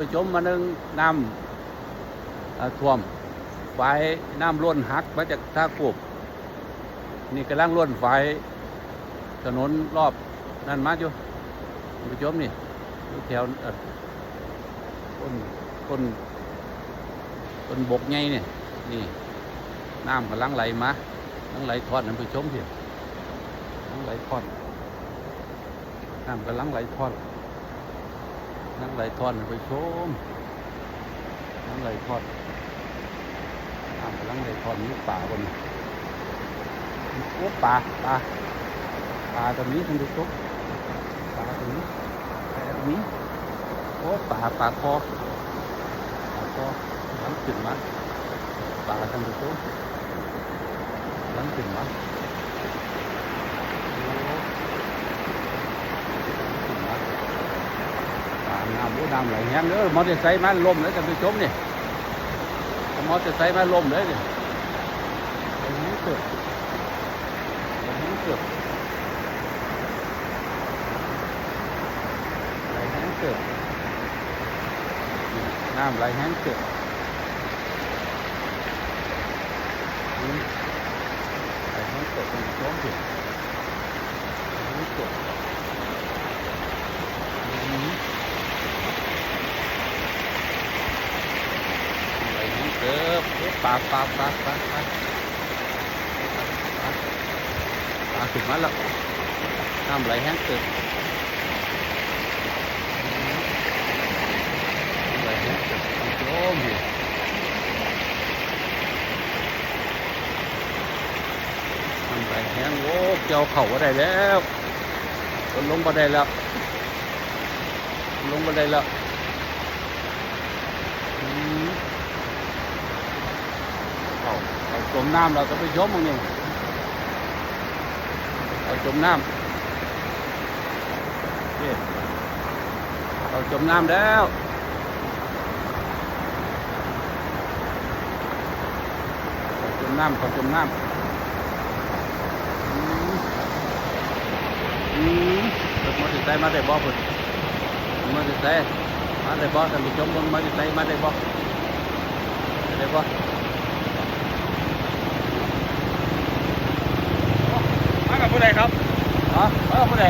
ไปจมมานึงน้ำท่วมฝายน้ำล้นหักมาจากท่ากูบนี่กำลังล้นฝายถนนรอบนั่นมาอยู่ไปจมนี่แถวเอ่อต้นต้นต้นบกไงเนี่ยนี่น้ำกำลังไหลมากำลังไหลทอดนั่นไปชมสิกำลังไหลทอดน้ำกำลังไหลทอด นั่งไหลทอดไปชมนั่งไหลทอดน้ำกำไหลทอดมีป่าบนโอ้ป่าป่าป่าตรงนี้คุณดูชมป่าตรงนี้ป่าตรงนี้โอ้ป่าป่าคอป่าคอลังขึ้นมาป่าท่านดูชมลังขึ้นมาโอ้ขึ้นมา ตาม น้ำโอ้น้ำไหลแห้งเด้อมอเตอร์ไซค์มาล่มเลยท่านผู้ชมนี่มอเตอร์ไซค์มาล่มเลยนี่ไหลแห้งเกิดไหลแห้งเกิดไหลแห้งเกิดนี่น้ำไหลแห้งเกิดนี่ไหลแห้งเกิดท่านผู้ชมสิไหลแห้งเกิดอืม ไหลแห้ง เกิบเอ๊ะปลาปลาปลาปลาปลาปลาถึงมาแล้วน้ำไหลแห้งเกิบไหลแห้งเกิบโอ้โหน้ำไหลแห้งโอ้เกี่ยวเข่าก็ได้แล้วคนลงมาได้แล้วลงมาได้แล้วอืม เอาเอา จมน้ำเราจะไปชมมึงนี่เอาจมน้ำเอาจมน้ำแล้วจมน้ำเอาจมน้ำอืมอืมรถมอเตอร์ไซค์มาได้บ่พุ่นมอเตอร์ไซค์มาได้บ่ท่านผู้ชมเบิ่งมอเตอร์ไซค์มาได้บ่ได้บ่ มากับผู้ใด ครับฮะเออผู้ใด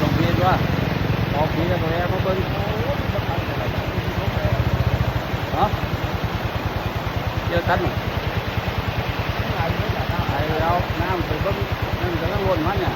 ลงพีด้วยออกพีแล้วตัวแรกมาเบิ่งฮะเจอทันไอ้เราน้ำไปเบิ่งนั่นกำลังวนมันเนี่ย